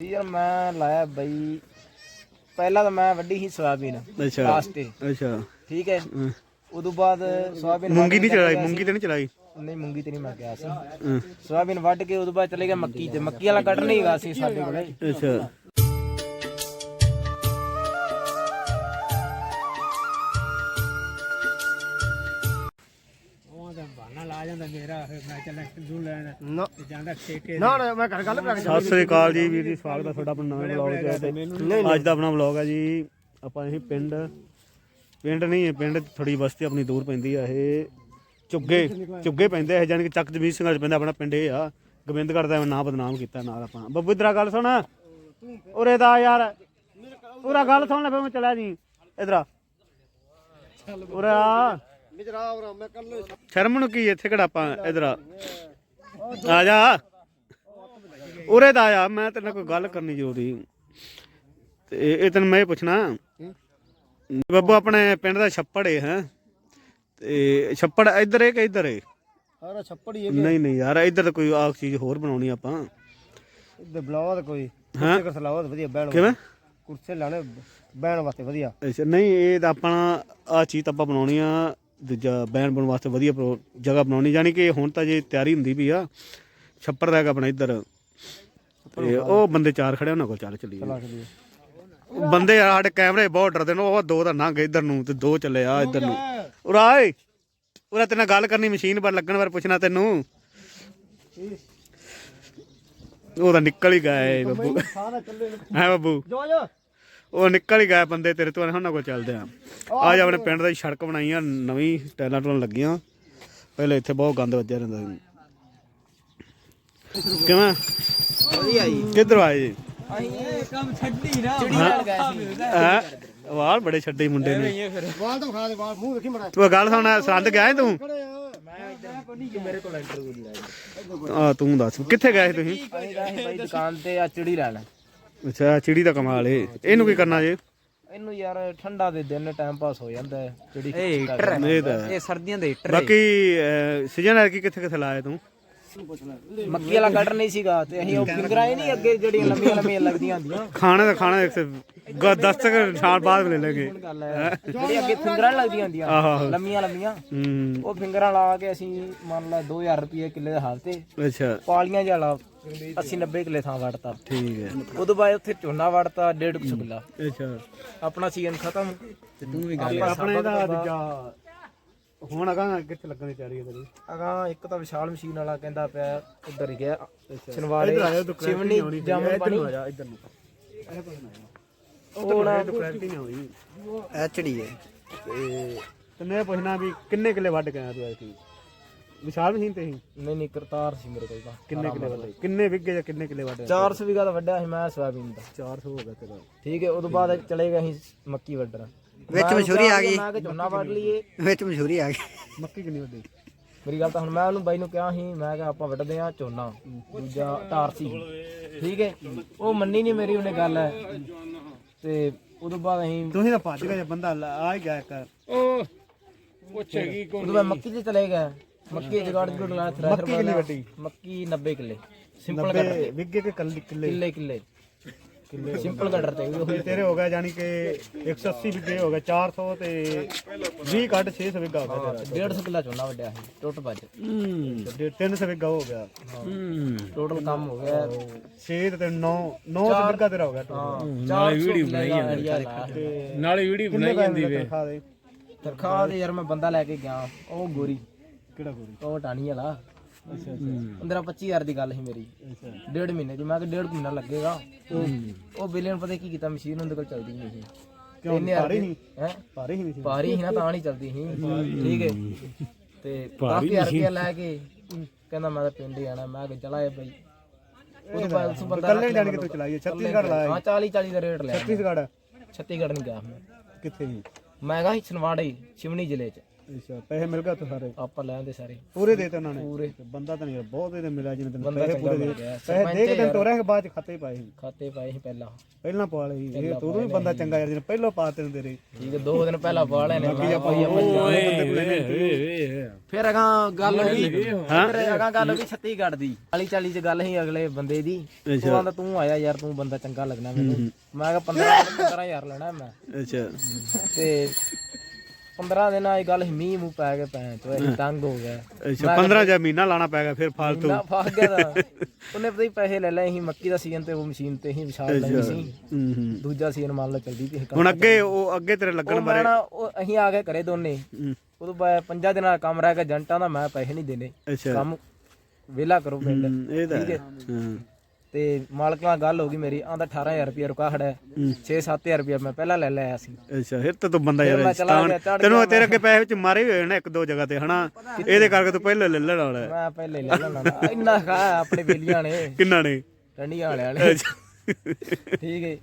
ਯਾਰ ਮੈਂ ਲਾਇਆ ਬਈ ਪਹਿਲਾਂ ਤਾਂ ਮੈਂ ਵੱਡੀ ਸੀ ਸੋਇਆਬੀਨ ਅੱਛਾ। ਲਾਸਟ ਤੇ। ਅੱਛਾ। ਠੀਕ ਹੈ ਹਾਂ। ਉਦੋਂ ਬਾਅਦ ਸੋਇਆਬੀਨ ਮੂੰਗੀ ਨਹੀਂ ਚਲਾਈ ਗਿਆ ਮੂੰਗੀ ਤੇ ਨਹੀਂ ਚਲਾਈ? ਸੀ। ਨਹੀਂ ਮੂੰਗੀ ਤੇ ਨਹੀਂ ਮੈਂ ਗਿਆ ਸੀ। ਹਾਂ। ਸੋਇਆਬੀਨ ਵੱਢ ਕੇ ਉਦੋਂ ਬਾਅਦ ਚਲੇ ਗਿਆ ਮੱਕੀ ਤੇ। ਮੱਕੀ ਵਾਲਾ ਕੱਢ ਨਹੀਂ ਹੈਗਾ ਸੀ ਸਾਡੇ ਕੋਲੇ। ਅੱਛਾ। ਨਾ। ਨਾ ਨਾ ਮੈਂ ਕਰ ਗੱਲ ਕਰ ਸਤਿ ਸ੍ਰੀ ਅਕਾਲ ਜੀ ਵੀਰ ਜੀ ਸਵਾਗਤ ਹੈ ਤੁਹਾਡਾ ਆਪਣਾ ਨਵੇਂ ਵਲੌਗ ਤੇ। ਅੱਜ ਦਾ ਆਪਣਾ ਵਲੌਗ ਹੈ ਜੀ ਆਪਾਂ ਇਹ ਪਿੰਡ ਪਿੰਡ ਨਹੀਂ ਹੈ ਪਿੰਡ ਥੋੜੀ ਬਸਤੀ ਆਪਣੀ ਦੂਰ ਪੈਂਦੀ ਆ ਇਹ ਚੁੱਗੇ ਚੁੱਗੇ ਪੈਂਦੇ ਆ ਜਾਨੀ ਕਿ ਚੱਕ ਜਮੀਰ ਸਿੰਘਾਂ ਚ ਪੈਂਦਾ ਆਪਣਾ ਪਿੰਡ ਇਹ ਆ। ਗੋਬਿੰਦਗੜ੍ਹ ਦਾ ਨਾਂ ਬਦਨਾਮ ਕੀਤਾ ਨਾਲ ਆਪਾਂ। ਬੱਬੂ ਇਧਰ ਗੱਲ ਸੁਣ। ਉਰੇ ਦਾ ਯਾਰ। ਪੂਰਾ ਗੱਲ ਸੁਣ ਲੈ ਫਿਰ ਮੈਂ ਚਲਾ ਜੀ। ਇਧਰ ਆ। ਸ਼ਰਮ ਨੂੰ ਕੀ ਇੱਥੇ ਕਿਹੜਾ ਆਪਾਂ ਇਧਰ ਆ? ਆ ਜਾ। ਉਰੇ ਦਾ ਆ ਮੈਂ ਤੇਰੇ ਨਾਲ ਕੋਈ ਗੱਲ ਕਰਨੀ ਜ਼ਰੂਰੀ। ਤੇ ਇਹ ਤੈਨੂੰ ਮੈਂ ਇਹ ਪੁੱਛਣਾ। ਬੱਬੂ ਆਪਣੇ ਪਿੰਡ ਦਾ ਛੱਪੜ ਹੈ ਹੈਂ? ਤੇ ਛੱਪੜ ਇੱਧਰ ਹੈ ਕਿ ਇੱਧਰ ਹੈ ਸਾਰਾ ਛੱਪੜ ਹੀ ਨਹੀਂ ਨਹੀਂ ਯਾਰ ਇੱਧਰ ਤਾਂ ਕੋਈ ਆਖ ਚੀਜ਼ ਹੋਰ ਬਣਾਉਣੀ ਆਪਾਂ। ਇੱਧਰ ਬਲਾਵਾ ਕੋਈ। ਹਾਂ? ਕੁਰਸੇ ਸਲਾਵਾ ਵਧੀਆ ਬਹਿਣ ਕਿਵੇਂ? ਕੁਰਸੇ ਲਾਣੇ ਬਹਿਣ ਵਾਸਤੇ ਵਧੀਆ। ਅੱਛਾ ਨਹੀਂ ਇਹ ਤਾਂ ਆਪਣਾ ਆ ਚੀਜ਼ ਤਾਂ ਆਪਾਂ ਬਣਾਉਣੀ ਆ। ਦੂਜਾ ਬੈਨ ਬਣਨ ਵਾਸਤੇ ਵਧੀਆ ਪ੍ਰੋ- ਜਗ੍ਹਾ ਬਣਾਉਣੀ ਜਾਨੀ ਕਿ ਹੁਣ ਤਾਂ ਜੇ ਤਿਆਰੀ ਹੁੰਦੀ ਵੀ ਆ ਛੱਪੜ ਦਾ ਹੈਗਾ ਆਪਣਾ ਇੱਧਰ। ਤੇ ਉਹ ਬੰਦੇ ਚਾਰ ਖੜੇ ਉਹਨਾਂ ਕੋਲ ਚੱਲ ਚੱਲੀ ਬੰਦੇ ਯਾਰ ਸਾਡੇ ਕੈਮਰੇ ਬਹੁਤ ਡਰਦੇ ਨੇ ਉਹ ਦੋ ਤਾਂ ਲੰਘ ਇੱਧਰ ਨੂੰ ਤੇ ਦੋ ਚੱਲੇ ਆ ਇੱਧਰ ਨੂੰ। ਉਰਾ ਓਏ ਉਰਾ ਤੇਰੇ ਨਾਲ ਗੱਲ ਕਰਨੀ ਮਸ਼ੀਨ ਪਰ ਲੱਗਣ ਬਾਰੇ ਪੁੱਛਣਾ ਤੈਨੂੰ। ਉਹ ਤਾਂ ਨਿਕਲ ਹੀ ਗਿਆ ਏ ਬੱਬੂ। ਸਾਰਾ ਚੱਲੇ ਬੱਬੂ? ਜੋ ਜੋ ਉਹ ਨਿਕਲ ਹੀ ਗਏ ਬੰਦੇ ਤੇਰੇ ਤੋਂ ਉਹਨਾਂ ਕੋਲ ਚੱਲਦੇ ਆ। ਅੱਜ ਆਪਣੇ ਪਿੰਡ ਦੀ ਸੜਕ ਬਣਾਈ ਆ ਨਵੀਂ ਟੈਲਾਂ ਟੂਲਾਂ ਲੱਗੀਆਂ। ਪਹਿਲੇ ਇੱਥੇ ਬਹੁਤ ਗੰਦ ਵੱਜਿਆ ਰਹਿੰਦਾ ਸੀ। ਕਿਵੇਂ? ਵਧੀਆ ਜੀ। ਕਿੱਧਰ ਆਏ ਜੀ? ਅਸੀਂ ਕੰਮ ਛੱਡੀ ਨਾ। ਹੈ। ਵਾਲ ਬੜੇ ਛੱਡੇ ਮੁੰਡੇ ਨੇ। ਵਾਲ ਤਾਂ ਖਾ ਦੇ ਵਾਲ ਮੂੰਹ ਦੇਖੀ ਮੜਾ। ਤੂੰ ਗੱਲ ਸੁਣ ਸਰੰਦ ਗਿਆ ਤੂੰ? ਮੈਂ ਇੱਧਰ ਕੋਈ ਨਹੀਂ ਮੇਰੇ ਕੋਲ ਇੰਟਰਵਿਊ ਲਿਆ ਆ ਤੂੰ ਦੱਸ ਕਿੱਥੇ ਗਏ ਸੀ ਤੁਸੀਂ? ਦੁਕਾਨ ਤੇ ਆ ਚਿੜੀ ਲੈਣ ਅੱਛਾ ਚਿੜੀ ਦਾ ਕਮਾਲ ਏ। ਇਹਨੂੰ ਕੀ ਕਰਨਾ ਜੇ? ਇਹਨੂੰ ਯਾਰ ਠੰਡਾ ਦੇ ਦਿਨ ਟਾਈਮ ਪਾਸ ਹੋ ਜਾਂਦਾ ਹੈ। ਚਿੜੀ ਇਹ ਤਾਂ ਹੈ। ਇਹ ਸਰਦੀਆਂ ਦੇ ਹੀਟਰ ਬਾਕੀ ਸੀਜ਼ਨ ਹੈ ਕਿ ਕਿੱਥੇ ਕਿੱਥੇ ਲਾਇਆ ਤੂੰ? ਮੱਕੀ ਵਾਲਾ ਕੱਢ ਨਹੀਂ ਸੀਗਾ ਤੇ ਅਸੀਂ ਉਹ ਫਿੰਗਰਾਂ ਇਹ ਨਹੀਂ ਅੱਗੇ ਜਿਹੜੀਆਂ ਲੰਮੀਆਂ ਲੰਮੀਆਂ ਲੱਗਦੀਆਂ ਹੁੰਦੀਆਂ। ਖਾਣੇ ਦਾ ਖਾਣਾ ਇੱਕ ਗ 10 ਤੱਕ ਸਾਲ ਬਾਅਦ ਲੈ ਲੈਗੇ। ਗੱਲ ਹੈ। ਜਿਹੜੀ ਅੱਗੇ ਫਿੰਗਰਾਂ ਲੱਗਦੀਆਂ ਹੁੰਦੀਆਂ ਆਹੋ। ਲੰਮੀਆਂ ਲੰਮੀਆਂ ਹੂੰ। ਉਹ ਫਿੰਗਰਾਂ ਲਾ ਕੇ ਅਸੀਂ ਮੰਨ ਲਾ 2000 ਰੁਪਏ ਕਿੱਲੇ ਦੇ ਹਾਲ ਤੇ ਅੱਛਾ। ਪਾਲੀਆਂ ਜਾਲਾ 80 90 ਕਿੱਲੇ ਥਾਂ ਵੜਤਾ। ਠੀਕ ਹੈ। ਉਦੋਂ ਬਾਅਦ ਉੱਥੇ ਝੋਨਾ ਵੜਤਾ 150 ਕਿੱਲਾ। ਅੱਛਾ। ਆਪਣਾ ਸੀਜ਼ਨ ਖਤਮ। ਤੇ ਤੂੰ ਵੀ ਗੱਲ ਆਪਣੇ ਦਾ ਦੂਜਾ ਹੁਣ ਅਗਾ ਕਿੱਥੇ ਲੱਗਣ ਦੀ ਤਿਆਰੀ ਹੈ ਤੇਰੀ? ਅਗਾ ਇੱਕ ਤਾਂ ਵਿਸ਼ਾਲ ਮਸ਼ੀਨ ਵਾਲਾ ਕਹਿੰਦਾ ਪਿਆ ਉੱਧਰ ਹੀ ਗਿਆ। ਸ਼ਨਵਾੜੇ ਚਿਮਨੀ ਜਾਮਨ ਜਾ ਇੱਧਰ ਨੂੰ। ਉਹ ਨਾ ਇਹ ਕੁਆਲਿਟੀ ਨਹੀਂ ਹੋਈ। ਐਚਡੀ ਹੈ। ਤੇ ਤੇ ਮੈਂ ਪੁੱਛਣਾ ਵੀ ਕਿੰਨੇ ਕਿੱਲੇ ਵੱਢ ਕੇ ਆਇਆ ਤੂੰ ਐਤੀ ਵਿਸ਼ਾਲ ਮਸ਼ੀਨ ਤੇ ਹੀ? ਨਹੀਂ ਨਹੀਂ ਕਰਤਾਰ ਸੀ ਮੇਰੇ ਕੋਲ ਤਾਂ। ਕਿੰਨੇ ਕਿੱਲੇ ਵੱਢੇ? ਕਿੰਨੇ ਵਿਗੇ ਜਾਂ ਕਿੰਨੇ ਕਿੱਲੇ ਵੱਢੇ? 400 ਵਿਗਾ ਦਾ ਵੱਡਾ ਸੀ ਮੈਂ ਸੋਇਆਬੀਨ ਦਾ। 400 ਹੋ ਗਿਆ ਤੇਰਾ। ਠੀਕ ਹੈ ਉਦੋਂ ਬਾਅਦ ਚਲੇ ਗਏ ਅਸੀਂ ਮੱਕੀ ਵੱਢਣ। ਵਿੱਚ ਮਸ਼ਹੂਰੀ ਆ ਗਈ। ਮੈਂ ਕਿ ਝੋਨਾ ਵੱਢ ਲਈਏ। ਵਿੱਚ ਮਸ਼ਹੂਰੀ ਆ ਗਈ। ਮੱਕੀ ਕਿੰਨੀ ਵੱਢੀ? ਮੇਰੀ ਗੱਲ ਤਾਂ ਹੁਣ ਮੈਂ ਉਹਨੂੰ ਬਾਈ ਨੂੰ ਕਿਹਾ ਸੀ ਮੈਂ ਕਿਹਾ ਆਪਾਂ ਵੱਢਦੇ ਆ ਝੋਨਾ। ਦੂਜਾ ਟਾਰ ਸੀ। ਠੀਕ ਹੈ ਉਹ ਮੰਨੀ ਨਹੀਂ ਮੇਰੀ ਉਹਨੇ ਗੱਲ ਤੇ ਉਦੋਂ ਬਾਅਦ ਅਸੀਂ ਤੁਸੀਂ ਤਾਂ ਭੱਜ ਗਏ ਬੰਦਾ ਆ ਹੀ ਗਿਆ ਇੱਕ। ਉਦੋਂ ਬਾਅਦ ਮੱਕੀ ਤੇ ਚਲੇ ਗਏ। ਮੱਕੀ ਜਗਾੜ ਜਗੜ ਲਾ ਥ੍ਰੈਸ਼ਰ ਮੱਕੀ ਕਿੰਨੀ ਵੱਡੀ? ਮੱਕੀ 90 ਕਿੱਲੇ। ਸਿੰਪਲ ਕਟਰ ਤੇ ਵਿਗੇ ਕੇ ਕੱਲ ਕਿੱਲੇ? ਕਿੱਲੇ ਕਿੱਲੇ। ਕਿੱਲੇ ਸਿੰਪਲ ਕਟਰ ਤੇ ਉਹ ਤੇ ਤੇਰੇ ਹੋ ਗਿਆ ਯਾਨੀ ਕਿ 180 ਵਿਗੇ ਹੋ ਗਿਆ 400 ਤੇ 20 ਕੱਢ 600 ਵਿਗਾ ਹੋ ਗਿਆ ਤੇਰਾ। 150 ਕਿੱਲਾ ਝੋਨਾ ਵੱਢਿਆ ਸੀ ਟੁੱਟ ਭੱਜ ਹੂੰ। ਤੇ 300 ਵਿਗਾ ਹੋ ਗਿਆ। ਹੂੰ। ਟੋਟਲ ਕੰਮ ਹੋ ਗਿਆ। 6 ਤੇ 9 9 ਵਿਗਾ ਤੇਰਾ ਹੋ ਗਿਆ ਹਾਂ ਨਾਲੇ ਵੀਡੀਓ ਬਣਾਈ ਜਾਂਦੀ ਨਾਲੇ ਵੀਡੀਓ ਬਣਾਈ ਜਾਂਦੀ ਵੇ। ਦੇ? ਤਰਖਾਹ ਦੇ ਯਾਰ ਮੈਂ ਬੰਦਾ ਲੈ ਕੇ ਗਿਆ ਉਹ ਗੋਰੀ। ਕਿਹੜਾ ਗੋਰੀ? ਉਹ ਟਾਣੀ ਵਾਲਾ। ਅੱਛਾ ਅੱਛਾ। 15 25000 ਦੀ ਗੱਲ ਸੀ ਮੇਰੀ। ਡੇਢ ਮਹੀਨੇ ਦੀ ਮੈਂ ਕਿ ਡੇਢ ਮਹੀਨਾ ਲੱਗੇਗਾ। ਉਹ ਬਿਲੀਅਨ ਪਤਾ ਕੀ ਕੀਤਾ ਮਸ਼ੀਨ ਉਹਦੇ ਕੋਲ ਚੱਲਦੀ ਨਹੀਂ ਸੀ। ਕਿਉਂ? ਹਜ਼ਾਰ ਦੀ- ਨਹੀਂ ਹੈਂ ਹੀ? ਨਹੀਂ ਸੀ ਭਾਰੀ ਸੀ ਨਾ ਤਾਂ ਨਹੀਂ ਚੱਲਦੀ ਸੀ। ਠੀਕ ਹੈ। ਤੇ 10000 ਰੁਪਇਆ ਲੈ ਕੇ ਕਹਿੰਦਾ ਮੈਂ ਤਾਂ ਪਿੰਡ ਹੀ ਆਣਾ ਮੈਂ ਕਿ ਚਲਾ ਇਹ ਬਈ। ਉਹਦੇ ਬਾਅਦ ਉਸ ਬੰਦਾ ਕੱਲੇ ਜਾਣ ਕੇ ਤੂੰ ਚਲਾਈ ਹੈ, ਛੱਤੀਸਗੜ੍ਹ ਲਾਇਆ ਹਾਂ। 40 40 ਦਾ ਰੇਟ ਲਿਆ। ਛੱਤੀਸਗੜ੍ਹ? ਛੱਤੀਗੜ੍ਹ ਨਹੀਂ ਗਿਆ ਕਿੱਥੇ ਮੈਂ ਗਾ ਛਨਵਾੜੇ ਸ਼ਿਵਨੀ ਜ਼ਿਲ੍ਹੇ ਚ। ਅੱਛਾ ਪੈਸੇ ਮਿਲ ਗਏ ਉੱਥੇ ਸਾਰੇ? ਆਪਾਂ ਲੈਂਦੇ ਸਾਰੇ। ਪੂਰੇ ਦੇ ਤੇ ਉਹਨਾਂ ਨੇ? ਪੂਰੇ। ਬੰਦਾ ਤਾਂ ਨਹੀਂ ਬਹੁਤ ਇਹਦੇ ਮਿਲਿਆ ਜਿਹਨੇ ਤੈਨੂੰ ਬੰਦਾ ਪੈਸੇ ਚੰਗਾ ਪੂਰੇ ਦੇ ਗਿਆ। ਪੈਸੇ ਦੇ ਕੇ ਤੈਨੂੰ ਤੋਰਿਆ ਕਿ ਬਾਅਦ ਚ ਖਾਤੇ ਪਾਏ ਸੀ? ਖਾਤੇ ਪਾਏ ਸੀ ਪਹਿਲਾਂ। ਪਹਿਲਾਂ ਪਵਾ ਲਈ ਇਹ ਤੂੰ ਵੀ ਬੰਦਾ ਚੰਗਾ ਯਾਰ ਜਿਹਨੇ ਪਹਿਲਾਂ ਪਾ ਤੈਨੂੰ ਤੇਰੇ ਠੀਕ ਹੈ ਦੋ ਦਿਨ ਪਹਿਲਾਂ ਪਾ ਲੈਣੇ ਫਿਰ ਅਗਾਂ ਗੱਲ ਹੋ ਗਈ। ਫਿਰ ਅਗਾਂ ਗੱਲ ਹੋ ਗਈ ਛੱਤੀਗੜ੍ਹ ਦੀ। 40 40 ਚ ਗੱਲ ਸੀ ਅਗਲੇ ਬੰਦੇ ਦੀ। ਉਹ ਕਹਿੰਦਾ ਤੂੰ ਆਇਆ ਯਾਰ ਤੂੰ ਬੰਦਾ ਚੰਗਾ ਲੱਗਣਾ ਮੈਨੂੰ। ਮੈਂ ਕਿਹਾ 15 15000 ਲੈਣਾ ਮੈਂ। ਅੱਛਾ। ਤੇ 15 ਦਿਨਾਂ ਇਹ ਗੱਲ ਸੀ ਮੀਂਹ ਮੂੰਹ ਪੈ ਕੇ ਚੋ ਅਸੀਂ ਤੰਗ ਹੋ ਗਏ ਅੱਛਾ 15 ਜਾਂ ਮਹੀਨਾ ਲਾਣਾ ਪੈਗਾ ਫਿਰ ਫਾਲਤੂ। ਨਾ ਫਸ ਗਿਆ ਤਾਂ। ਉਹਨੇ ਪਤਾ ਹੀ ਪੈਸੇ ਲੈ ਲਏ ਅਸੀਂ ਮੱਕੀ ਦਾ ਸੀਜ਼ਨ ਤੇ ਉਹ ਮਸ਼ੀਨ ਤੇ ਹੀ ਵਿਛਾਲ ਲਈ ਸੀ। ਹੂੰ ਹੂੰ। ਦੂਜਾ ਸੀਜ਼ਨ ਮੰਨ ਲਓ ਚਲਦੀ ਪਈ ਸੀ ਹੁਣ ਅੱਗੇ ਉਹ ਅੱਗੇ ਤੇਰੇ ਲੱਗਣ ਮੈਂ ਨਾ ਉਹ ਅਸੀਂ ਆ ਕੇ ਘਰੇ ਦੋਨੇ। ਉਦੋਂ ਬਾਅਦ ਪੰਜਾਂ ਦਿਨਾਂ ਦਾ ਕੰਮ ਰਹਿ ਗਿਆ ਜੰਟਾਂ ਦਾ ਮੈਂ ਪੈਸੇ ਨਹੀਂ ਦੇਣੇ। ਕੰਮ ਵਿਹਲਾ ਕਰੋ ਪਿੰਡ। ਤਾਂ ਹੈ। ਤੇ ਮਾਲਕ ਨਾਲ ਗੱਲ ਹੋ ਗਈ ਮੇਰੀ ਆਂਦਾ 18000 ਰੁਪਏ ਰੁਕਾ ਖੜਾ 6-7000 ਰੁਪਏ ਮੈਂ ਪਹਿਲਾਂ ਲੈ ਲਿਆ ਸੀ। ਅੱਛਾ ਫਿਰ ਤਾਂ ਤੂੰ ਬੰਦਾ ਯਾਰ ਮੈਂ ਚਲਾ ਗਿਆ, ਸਤਾਨ- ਚੜ੍ਹ ਤੈਨੂੰ ਤੇਰੇ ਅੱਗੇ ਪੈਸੇ ਵਿੱਚ ਮਾਰੇ ਹੋਏ ਨੇ ਇੱਕ ਦੋ ਜਗ੍ਹਾ ਤੇ ਹਨਾ? ਇਹਦੇ ਕਰਕੇ ਤੂੰ ਪਹਿਲੇ ਲੈ ਲੈਣ ਵਾਲਾ। ਮੈਂ ਪਹਿਲੇ ਲੈ ਲੈਣਾ। ਇੰਨਾ ਖਾਇਆ ਆਪਣੇ ਬੇਲੀਆਂ ਨੇ। ਕਿੰਨਾ ਨੇ? ਟੰਡੀਆਂ ਵਾਲਿਆਂ ਨੇ। ਠੀਕ ਹੈ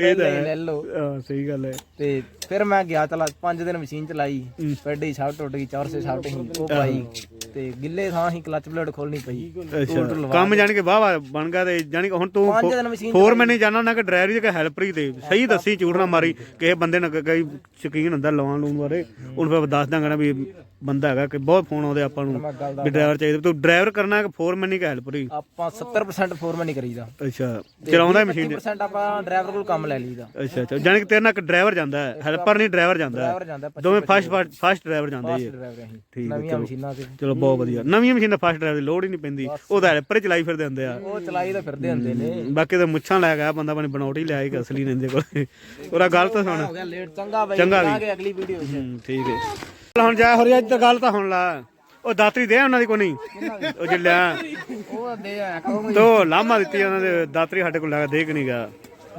ਇਹ ਤਾਂ ਲੈ ਲਓ। ਹਾਂ ਸਹੀ ਗੱਲ ਹੈ। ਤੇ ਫਿਰ ਮੈਂ ਗਿਆ ਚਲਾ 5 ਦਿਨ ਮਸ਼ੀਨ ਚਲਾਈ ਪੈਡੀ ਛਾਪ ਟੁੱਟ ਗਈ ਚੌਰ ਸੇ ਛਾਪ ਹੀ ਉਹ ਪਾਈ। ਤੇ ਗਿੱਲੇ ਥਾਂ ਹੀ ਕਲਚ ਪਲੇਟ ਖੋਲਣੀ ਪਈ। ਕੰਮ ਜਾਣੀ ਕਿ ਵਾਹ ਵਾਹ ਬਣ ਗਿਆ ਤੇ ਜਾਣੀ ਕਿ ਹੁਣ ਤੂੰ ਪੰਜ ਦਿਨ ਮਸ਼ੀਨ ਹੋਰ ਮੈਂ ਨਹੀਂ ਜਾਣਦਾ ਨਾ ਕਿ ਡਰਾਈਵਰੀ ਤੇ ਹੈਲਪਰ ਹੀ ਤੇ ਸਹੀ ਦੱਸੀ ਝੂਠ ਨਾ ਮਾਰੀ ਕਿਸੇ ਬੰਦੇ ਨਾਲ ਕਈ ਸ਼ਕੀਨ ਹੁੰਦਾ ਲਵਾਂ ਲੂਣ ਬਾਰੇ। ਹੁਣ ਫਿਰ ਦੱਸ ਦਾਂਗਾ ਨਾ ਵੀ ਬੰਦਾ ਹੈਗਾ ਕਿ ਬਹੁਤ ਫੋਨ ਆਉਂਦੇ ਆਪਾਂ ਨੂੰ ਵੀ ਡਰਾਈਵਰ ਚਾਹੀਦਾ। ਤੂੰ ਡਰਾਈਵਰ ਕਰਨਾ ਕਿ ਫੋਰਮੈਨ ਨਹੀਂ ਕਿ ਹੈਲਪਰ ਹੀ? ਆਪਾਂ 70% ਫੋਰਮੈਨ ਹੀ ਕਰੀਦਾ। ਅੱਛਾ। ਚਲਾਉਂਦਾ ਹੀ ਮਸ਼ੀਨ 20% ਆਪਾਂ ਡਰਾਈਵਰ ਕੋਲ ਕੰਮ ਲੈ ਲਈਦਾ। ਅੱਛਾ ਅੱਛਾ। ਜਾਣੀ ਕਿ ਤੇਰੇ ਨਾਲ ਇੱਕ ਡਰਾਈਵਰ ਜਾਂਦਾ ਹੈ ਹੈਲਪਰ ਨਹੀਂ ਡਰਾਈਵਰ ਜਾਂਦਾ ਹੈ। ਡਰਾਈਵਰ ਜਾਂਦਾ ਦੋਵੇਂ ਫਸਟ ਫਸਟ ਡਰਾਈਵਰ ਜਾਂਦੇ ਜੀ ਡਰਾਈਵਰ ਅਸੀਂ ਠੀਕ ਹੈ, ਨਵੀਆਂ ਮਸ਼ੀਨਾਂ ਤੇ। ਚਲੋ ਬਹੁਤ ਵਧੀਆ। ਨਵੀਂ ਮਸ਼ੀਨ ਫਸਟ ਡਰਾਈਵਰ ਦੀ ਲੋੜ ਹੀ ਨਹੀਂ ਪੈਂਦੀ। ਉਹ ਤਾਂ ਹੈਲਪਰ ਹੀ ਚਲਾਈ ਫਿਰਦੇ ਹੁੰਦੇ ਆ। ਉਹ ਚਲਾਈ ਤਾਂ ਫਿਰਦੇ ਹੁੰਦੇ ਨੇ। ਬਾਕੀ ਤਾਂ ਮੁੱਛਾਂ ਲੈ ਗਿਆ ਬੰਦਾ ਬਣੀ ਬਣਾਉਟ ਹੀ ਲਿਆ ਕਿ ਅਸਲੀ ਨੰਦੇ ਕੋਲ। ਉਹਦਾ ਗੱਲ ਤਾਂ ਸੁਣ। ਹੋ ਗਿਆ ਲੇਟ ਚੰਗਾ ਬਾਈ ਚੰਗਾ ਕਰਾਂਗੇ ਅਗਲੀ ਵੀਡੀਓ 'ਚ। ਹੂੰ, ਠੀਕ ਹੈ। ਚੱਲ ਹੁਣ ਜਾ ਹੋ ਰਹੀ ਅੱਜ ਤਾਂ ਗੱਲ ਤਾਂ ਹੁਣ ਲਾ। ਉਹ ਦਾਤਰੀ ਦੇ ਉਹਨਾਂ ਦੀ ਕੋਈ ਨਹੀਂ? ਉਹ ਜੇ ਲਿਆ ਉਹ ਦੇ ਆ ਕਹੋ ਤੋ ਲਾਮਾ ਦਿੱਤੀ ਉਹਨਾਂ ਦੇ ਦਾਤਰੀ ਸਾਡੇ ਕੋਲ ਲੱਗਾ ਦੇ ਕਿ ਨਹੀਂ ਗਾ?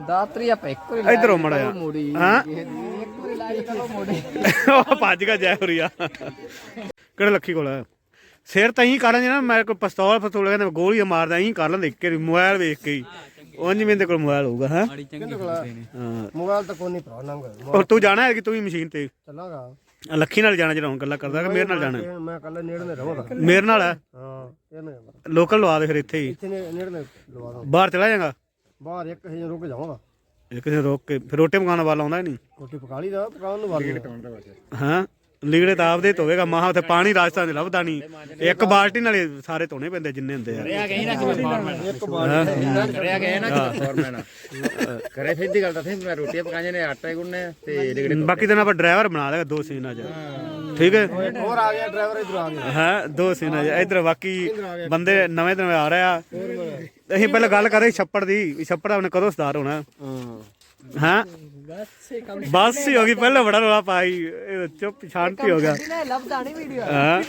ਦਾਤਰੀ ਆਪਾਂ ਇੱਕ ਵਾਰੀ ਇਧਰੋਂ ਮੜਿਆ ਹਾਂ? ਉਹ ਭੱਜ ਗਿਆ ਜੈ ਹੋਰੀਆ। ਕਿਹੜੇ ਲੱਖੀ ਕੋਲ ਹੈ ਸਿਰ ਤਾਂ ਹੀ ਕਰਾਂ ਨਾ ਮੈਂ ਕੋਈ ਪਿਸਤੌਲ ਫਤੂਲ ਕਹਿੰਦਾ ਗੋਲੀਆਂ ਮਾਰਦਾ ਹੀ ਕਰ ਲੈਂਦੇ ਇੱਕ ਮੋਬਾਈਲ ਵੇਖ ਕੇ ਹੀ। ਉਂਝ ਮੇਰੇ ਕੋਲ ਮੋਬਾਈਲ ਹੋਊਗਾ ਹਾਂ? ਹਾਂ ਮੋਬਾਈਲ ਤਾਂ ਕੋਈ ਨਹੀਂ ਭਰਾ ਨੰਗ ਔਰ ਤੂੰ ਜਾਣਾ ਹੈ ਕਿ ਤੂੰ ਵੀ ਮਸ਼ੀਨ ਤੇ। ਚੱਲਾਗਾ। ਆਹ ਲੱਖੀ ਨਾਲ ਜਾਣਾ ਜਿਹੜਾ ਹੁਣ ਗੱਲਾਂ ਕਰਦਾ ਕਿ ਮੇਰੇ ਨਾਲ ਜਾਣਾ ਹੈ? ਮੈਂ ਕੱਲ ਨੇੜੇ ਨੇ ਰਵਾਂਗਾ ਮੇਰੇ ਨਾਲ ਹੈ? ਹਾਂ ਇਹਨੇ ਲੋਕਲ ਲਵਾ ਦੇ ਫਿਰ ਇੱਥੇ ਹੀ। ਇੱਥੇ ਨੇ- ਨੇੜੇ ਨੇ ਲਵਾ ਦਾਂ। ਬਾਹਰ ਚਲਾ ਜਾਏਗਾ? ਬਾਹਰ ਇੱਕ ਹਜੇ ਰੁਕ ਜਾਵਾਂਗਾ। ਇੱਕ ਦਿਨ ਰੋਕ ਕੇ ਫਿਰ ਰੋਟੀ ਪਕਾਉਣ ਵਾਲਾ ਆਉਂਦਾ ਹੀ ਨਹੀਂ। ਰੋਟੀ ਪਕਾ ਲਈ ਦਾ ਪਕਾਉਣ ਨੂੰ ਵਾਲੀ। ਹਾਂ ਲੀੜੇ ਤਾਂ ਆਪਦੇ ਧੋਵੇਗਾ ਮਾਹ ਉੱਥੇ ਪਾਣੀ ਰਾਜਸਥਾਨ ਦੇ ਲੱਭਦਾ ਨਹੀਂ। ਇੱਕ ਬਾਲਟੀ ਨਾਲੇ ਸਾਰੇ ਧੋਣੇ ਪੈਂਦੇ ਜਿੰਨੇ ਹੁੰਦੇ ਆ। ਰਿਆ ਗਏ ਨਾ ਫੋਰਮੈਨ ਕਰੇ ਫਿਰ ਦੀ ਗੱਲ ਤਾਂ ਮੈਂ ਰੋਟੀਆਂ ਪਕਾਈਆਂ ਨੇ ਆਟਾ ਹੀ ਗੁੰਨੇ ਤੇ ਲਿਗੜੇ ਬਾਕੀ ਦਿਨ ਆਪਾਂ ਡਰਾਈਵਰ ਬਣਾ ਲੇਗਾ ਦੋ ਸੀਨਾਂ 'ਚ ਠੀਕ ਹੈ? ਹੋਰ ਆ ਗਿਆ ਡਰਾਈਵਰ ਇਧਰ ਆ ਗਿਆ। ਹਾਂ ਦੋ ਸੀਨਾਂ 'ਚ ਇਧਰ ਬਾਕੀ ਬੰਦੇ ਨਵੇਂ ਦਿਨ ਆ ਰਿਹਾ ਅਸੀਂ ਪਹਿਲਾਂ ਗੱਲ ਕਰ ਰਹੇ ਛੱਪੜ ਦੀ। ਛੱਪੜ ਆਪਣੇ ਕਦੋਂ ਸੁਧਾਰ ਹੋਣਾ? ਹਾਂ। ਬਸ ਹੀ ਹੋ ਗਈ ਪਹਿਲਾਂ ਬੜਾ ਰੋਲਾ ਪਾਈ ਇਹ ਚੁੱਪ ਸ਼ਾਂਤੀ ਹੋ ਗਿਆ। ਲੱਭਦਾ ਨਹੀਂ ਵੀਡੀਓ ਹਾਂ।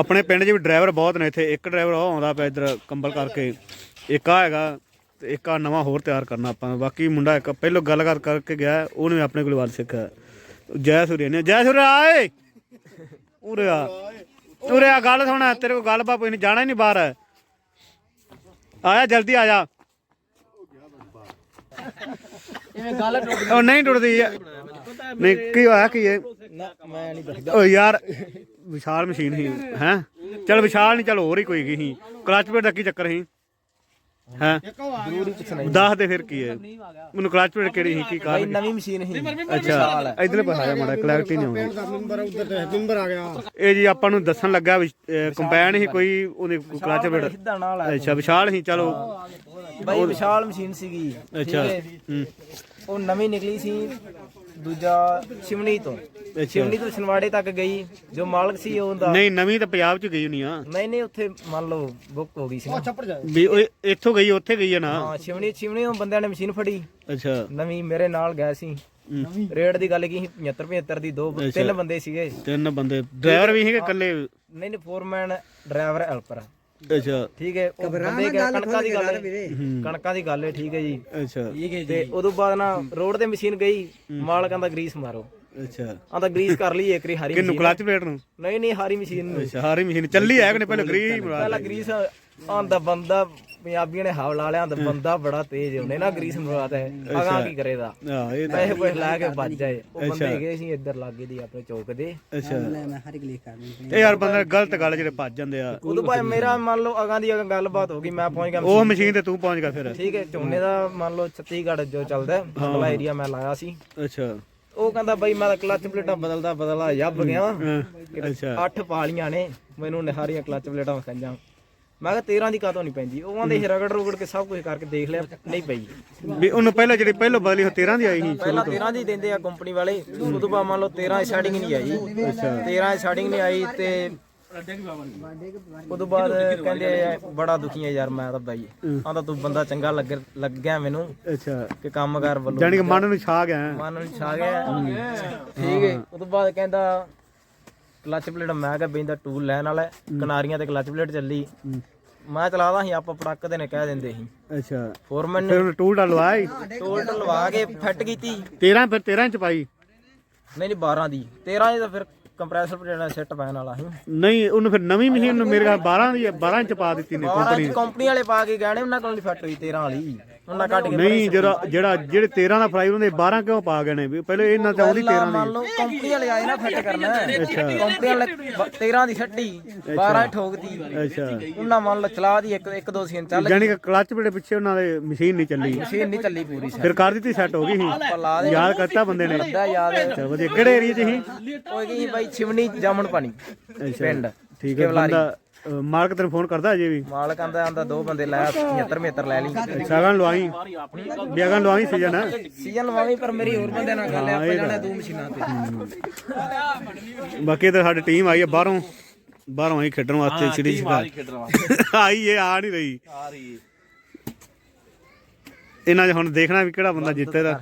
ਆਪਣੇ ਪਿੰਡ 'ਚ ਵੀ ਡਰਾਈਵਰ ਬਹੁਤ ਨੇ ਇੱਥੇ। ਇੱਕ ਡਰਾਈਵਰ ਉਹ ਆਉਂਦਾ ਪਿਆ ਇੱਧਰ ਕੰਬਲ ਕਰਕੇ। ਇੱਕ ਆ ਹੈਗਾ ਤੇ ਇੱਕ ਆ ਨਵਾਂ ਹੋਰ ਤਿਆਰ ਕਰਨਾ ਆਪਾਂ। ਬਾਕੀ ਮੁੰਡਾ ਇੱਕ ਪਹਿਲੋਂ ਗੱਲਬਾਤ ਕਰਕੇ ਗਿਆ ਉਹਨੇ ਆਪਣੇ ਕੋਲ ਵਾਲ ਸਿੱਖਿਆ। ਜੈ ਸੂਰਿਆ ਨੇ। ਜੈ ਸੂਰਿਆ ਆਏ। ਉਰੇ ਆ। ਉਰੇ ਆ ਗੱਲ ਸੁਣ ਤੇਰੇ ਕੋਲ ਗੱਲ ਬਾਪ ਨਹੀਂ ਜਾਣਾ ਹੀ ਨਹੀਂ ਬਾਹਰ। ਆਇਆ ਜਲਦੀ ਆ ਜਾ। ਇਵੇਂ ਗੱਲ ਟੁੱਟ ਉਹ ਨਹੀਂ ਟੁੱਟਦੀ। ਨਹੀਂ ਕੀ ਹੋਇਆ ਕੀ ਹੈ ਨਾ ਮੈਂ ਨਹੀਂ ਦੱਸਦਾ। ਓ ਯਾਰ ਵਿਸ਼ਾਲ ਮਸ਼ੀਨ ਸੀ ਹੈ? ਚਲ ਵਿਸ਼ਾਲ ਨਹੀਂ ਚਲ ਹੋਰ ਹੀ ਕੋਈ ਗਈ ਸੀ। ਕਲਚ ਪਲੇਟ ਦਾ ਕੀ ਚੱਕਰ ਸੀ? ਹੈ। ਜ਼ਰੂਰੀ ਪੁੱਛਣਾ ਦੱਸ ਦੇ ਫਿਰ ਕੀ ਹੈ। ਮੈਨੂੰ ਕਲਚ ਪਲੇਟ ਕਿਹੜੀ ਸੀ ਕੀ ਕਾਰਨ ਨਵੀਂ ਮਸ਼ੀਨ ਸੀ। ਅੱਛਾ ਇਧਰਲੇ ਪਾਸੇ ਆਇਆ ਮਾੜਾ ਕਲੈਰਿਟੀ ਨਹੀਂ ਆਉਂਦੀ। ਦਾ ਮੈਂਬਰ ਉਧਰ ਤੇ ਮੈਂਬਰ ਆ ਗਿਆ। ਇਹ ਜੀ ਆਪਾਂ ਨੂੰ ਦੱਸਣ ਲੱਗਾ ਵੀ ਕੰਪੈਨ ਸੀ ਕੋਈ ਉਹਦੇ ਕਲਚ ਪਲੇਟ ਸਿੱਧਾ ਨਾਲ ਆ। ਅੱਛਾ ਵਿਸ਼ਾਲ ਸੀ ਚਲੋ। ਬਾਈ ਵਿਸ਼ਾਲ ਮਸ਼ੀਨ ਸੀਗੀ। ਅੱਛਾ ਹੈ। ਹੂੰ। ਉਹ ਨਵੀਂ ਨਿਕਲੀ ਸੀ। ਦੂਜਾ ਸ਼ਿਵਨੀ ਤੋਂ। ਸ਼ਿਵਨੀ ਤੋਂ ਛਨਵਾੜੇ ਤੱਕ ਗਈ। ਜੋ ਮਾਲਕ ਸੀ ਉਹਦਾ ਨਹੀਂ ਨਵੀਂ ਤਾਂ ਪੰਜਾਬ ਚ ਗਈ ਹੋਣੀ ਆ। ਨਹੀਂ ਨਹੀਂ ਉੱਥੇ ਮੰਨ ਲਓ ਬੁੱਕ ਹੋ ਗਈ ਸੀ ਨਾ। ਵੀ ਉਹ ਇੱਥੋਂ ਗਈ ਉੱਥੇ ਗਈ ਆ ਨਾ। ਹਾਂ ਸ਼ਿਵਨੀ ਸ਼ਿਵਨੀ ਤੋਂ ਬੰਦਿਆਂ ਨੇ ਮਸ਼ੀਨ ਫੜੀ। ਅੱਛਾ। ਨਵੀਂ ਮੇਰੇ ਨਾਲ ਗਏ ਸੀ। ਹੂੰ। ਰੇਟ ਦੀ ਗੱਲ ਕੀ ਸੀ? 75 75 ਦੀ ਦੋ ਤਿੰਨ ਬੰਦੇ ਸੀਗੇ। ਤਿੰਨ ਬੰਦੇ। ਡਰਾਈਵਰ ਵੀ ਸੀਗੇ ਇਕੱਲੇ? ਨਹੀਂ ਨਹੀਂ ਫੋਰਮੈਨ ਡਰਾਈਵਰ ਹੈਲਪਰ। ਅੱਛਾ। ਠੀਕ ਹੈ ਉਹ ਬੰਦੇ ਕਿ ਕਣਕਾਂ ਦੀ ਗੱਲ ਹੈ। ਕਣਕਾਂ ਦੀ ਗੱਲ ਹੈ ਠੀਕ ਹੈ ਜੀ। ਅੱਛਾ। ਤੇ ਉਦੋਂ ਬਾਅਦ ਨਾ ਰੋਡ ਤੇ ਮਸ਼ੀਨ ਗਈ ਮਾਲਕ ਕਹਿੰਦਾ ਗਰੀਸ ਮਾਰੋ। ਅੱਛਾ। ਆਂਦਾ ਗਰੀਸ ਕਰ ਲਈ ਇੱਕ ਰੀ ਹਾਰੀ ਕਿੰਨੂੰ ਮਸ਼ੀਨ। ਕਲਚ ਪਲੇਟ ਨੂੰ? ਨਹੀਂ ਨਹੀਂ ਹਾਰੀ ਮਸ਼ੀਨ ਨੂੰ। ਅੱਛਾ ਹਾਰੀ ਮਸ਼ੀਨ ਚੱਲੀ ਹੈ ਕਿ ਨਹੀਂ? ਪਹਿਲਾਂ ਗਰੀ ਪਹਿਲਾਂ ਗਰੀਸ ਆਂਦਾ ਬੰਦਾ ਪੰਜਾਬੀਆਂ ਨੇ ਹਵ ਲਾ ਲਿਆ ਤਾਂ ਬੰਦਾ ਬੜਾ ਤੇਜ਼ ਉਹਨੇ ਨਾ ਗਰੀਸ ਮਰਵਾਤ ਹੈ। ਅਗਾਂ ਕੀ ਕਰੇਦਾ ਹਾਂ ਇਹ ਤਾਂ ਪੈਸੇ ਲੈ ਕੇ ਭੱਜ ਜਾਏ। ਉਹ ਬੰਦੇ ਗਏ ਸੀ ਇੱਧਰ ਲਾਗੇ ਦੀ ਆਪਣੇ ਚੌਕ ਦੇ। ਅੱਛਾ। ਇਹ ਯਾਰ ਬੰਦੇ ਗਲਤ ਗੱਲ ਜਿਹੜੇ ਭੱਜ ਜਾਂਦੇ ਆ। ਉਦੋਂ ਬਾਅਦ ਮੇਰਾ ਮੰਨ ਲਓ ਅਗਾਂ ਦੀ ਅਗਾਂ ਗੱਲਬਾਤ ਹੋ ਗਈ ਮੈਂ ਪਹੁੰਚ ਗਿਆ ਉਹ ਮਸ਼ੀਨ ਤੇ ਤੂੰ। ਪਹੁੰਚ ਗਿਆ ਫਿਰ। ਠੀਕ ਹੈ ਝੋਨੇ ਦਾ ਮੰਨ ਲਓ ਛੱਤੀਗੜ੍ਹ ਜੋ ਚੱਲਦਾ ਅਗਲਾ ਏਰੀਆ ਮੈਂ ਲਾਇਆ ਸੀ। ਅੱਛਾ। ਉਹ ਕਹਿੰਦਾ ਬਈ ਮੈਂ ਤਾਂ ਕਲੱਚ ਪਲੇਟਾਂ ਬਦਲਦਾ ਬਦਲਦਾ ਜੱਬ ਗਿਆ ਅੱਛਾ। ਅੱਠ ਪਾਲੀਆਂ ਨੇ ਮੈਨੂੰ ਨਿਹਾਰੀਆਂ ਕਲੱਚ ਪਲੇਟਾਂ ਵਿਖਾਈਆਂ। ਮੈਂ ਕਿਹਾ 13 ਦੀ ਕਾਤੋਂ ਨਹੀਂ ਪੈਂਦੀ? ਉਹ ਸੀ ਰਗੜ ਰੁਗੜ ਕੇ ਸਭ ਕੁਝ ਕਰਕੇ ਦੇਖ ਲਿਆ ਨਹੀਂ ਪਈ। ਵੀ ਉਹਨੂੰ ਪਹਿਲਾਂ ਜਿਹੜੀ ਪਹਿਲਾਂ ਬਦਲੀ ਉਹ 13 ਦੀ ਆਈ ਸੀ ਪਹਿਲਾਂ 13 ਦੀ ਦਿੰਦੇ ਆ ਕੰਪਨੀ ਵਾਲੇ ਉਦੋਂ ਬਾਅਦ ਮੰਨ ਲਓ 13 ਦੀ ਸਟਾਰਟਿੰਗ ਨਹੀਂ ਆਈ। ਅੱਛਾ। 13 ਦੀ ਸਟਾਰਟਿੰਗ ਨਹੀਂ ਆਈ ਤੇ ਉਦੋਂ ਬਾਅਦ ਕਹਿੰਦੇ ਆ, ਬੜਾ ਦੁਖੀ ਆ ਯਾਰ ਮੈਂ ਤਾਂ ਬਾਈ। ਆਂਦਾ ਤੂੰ ਬੰਦਾ ਚੰਗਾ ਲੱਗ ਲੱਗਿਆ ਮੈਨੂੰ ਅੱਛਾ। ਕਿ ਕੰਮਕਾਰ ਵੱਲੋਂ। ਜਾਣੀ ਕਿ ਮਨ ਨੂੰ ਛਾ ਗਿਆ। ਮਨ ਨੂੰ ਛਾ ਗਿਆ। ਠੀਕ ਹੈ। ਉਦੋਂ ਬਾਅਦ ਕਹਿੰਦਾ ਕਲਚ ਪਲੇਟ ਮੈਂ ਕਿਹਾ ਬੈਂਦਾ ਟੂਲ ਲੈਣ ਵਾਲਾ ਹੈ। ਕਿਨਾਰੀਆਂ ਤੇ ਕਲਚ ਪਲੇਟ ਚੱਲੀ। ਮੈਂ ਚਲਾਦਾ ਸੀ ਆਪਾਂ ਪੜਕ ਦੇ ਨੇ ਕਹਿ ਦਿੰਦੇ ਸੀ। ਅੱਛਾ। ਫੋਰਮੈਨ ਨੇ ਫਿਰ ਟੂਲ ਡਾ ਲਵਾਈ ਟੂਲ ਲਵਾ ਕੇ ਫਿੱਟ ਕੀਤੀ। 13 ਫਿਰ 13 ਚ ਪਾਈ? ਨਹੀਂ ਨਹੀਂ 12 ਦੀ। 13 ਦੀ ਤਾਂ ਫਿਰ ਕੰਪਰੈਸਰ ਪਲੇਟ ਸੈੱਟ ਪੈਣ ਵਾਲਾ ਸੀ। ਨਹੀਂ ਉਹਨੂੰ ਫਿਰ ਨਵੀਂ ਮਸ਼ੀਨ ਨੂੰ ਮੇਰੇ ਖਿਆਲ 12 ਦੀ 12 ਚ ਪਾ ਦਿੱਤੀ ਨੇ 12 ਦੀ ਕੰਪਨੀ ਵਾਲੇ ਪਾ ਕੇ ਗਏ ਨੇ ਉਹਨਾਂ ਕੋਲ ਨਹੀਂ ਫਿੱਟ ਹੋਈ 13 ਵਾਲੀ। ਉਹਨਾਂ ਕੇ ਨਹੀਂ ਜਿਹੜਾ ਜਿਹੜਾ ਜਿਹੜੇ 13 ਦਾ ਫਰਾਈ ਉਹਦੇ 12 ਕਿਉਂ ਪਾ ਗਏ ਨੇ? ਵੀ ਪਹਿਲੇ ਇਹਨਾਂ ਤੇ ਉਹਦੀ 13 ਮੰਨ ਲਓ ਕੰਪਨੀ ਵਾਲੇ ਆਏ ਨਾ ਫਿੱਟ ਕਰਨਾ। ਕੰਪਨੀ ਵਾਲੇ ਬ- 13 ਦੀ ਛੱਡੀ 12 ਹੀ ਠੋਕਦੀ ਅੱਛਾ। ਉਹਨਾਂ ਮੰਨ ਲਓ ਚਲਾ ਦੀ ਇੱਕ ਇੱਕ ਦੋ ਸੀਨ ਚੱਲ ਜਾਣੀ ਕਿ ਕਲਚ ਬੜੇ ਪਿੱਛੇ ਉਹਨਾਂ ਦੇ ਮਸ਼ੀਨ ਨਹੀਂ ਚੱਲੀ। ਮਸ਼ੀਨ ਨਹੀਂ ਚੱਲੀ ਪੂਰੀ ਫਿਰ ਕਰ ਦਿੱਤੀ ਸੈੱਟ ਹੋ ਗਈ ਸੀ। ਦੇ। ਯਾਦ ਕਰਤਾ ਬੰਦੇ ਨੇ। ਅੱਧਾ ਯਾਦ ਚਲ ਵਧੀਆ। ਕਿਹੜੇ ਏਰੀਆ 'ਚ ਸੀ? ਉਹ ਗਈ ਬਾਈ ਛਿਵਨੀ ਜਾਮਣ ਪਾਣੀ। ਅੱਛਾ ਪਿੰਡ। ਠੀਕ ਹੈ ਬੰਦਾ ਅ, ਮਾਲਕ ਤੈਨੂੰ ਫੋਨ ਕਰਦਾ ਅਜੇ ਵੀ? ਮਾਲਕ ਆਂਦਾ ਆਂਦਾ ਦੋ ਬੰਦੇ ਲੈ 75 75 ਲੈ ਲਈ। ਸਾਗਨ ਲਵਾਈ। ਬਿਆਗਨ ਲਵਾਈ ਸੀਜ਼ਨ ਹੈ? ਸੀਜ਼ਨ ਲਵਾਵੀਂ ਪਰ ਮੇਰੀ ਹੋਰ ਬੰਦੇ ਨਾਲ ਗੱਲ ਆ ਆਪਾਂ ਜਾਣਾ ਦੋ ਮਸ਼ੀਨਾਂ ਤੇ। ਬਾਕੀ ਤਾਂ ਸਾਡੀ ਟੀਮ ਆਈ ਹੈ ਬਾਹਰੋਂ ਬਾਹਰੋਂ ਆਈ ਖੇਡਣ ਵਾਸਤੇ ਸਿਟੀ ਸ਼ਿਕਾਰ ਆਈ ਇਹ ਆ ਨਹੀਂ ਰਹੀ। ਇਹਨਾਂ 'ਚ ਹੁਣ ਦੇਖਣਾ ਵੀ ਕਿਹੜਾ ਬੰਦਾ ਜਿੱਤੇਦਾ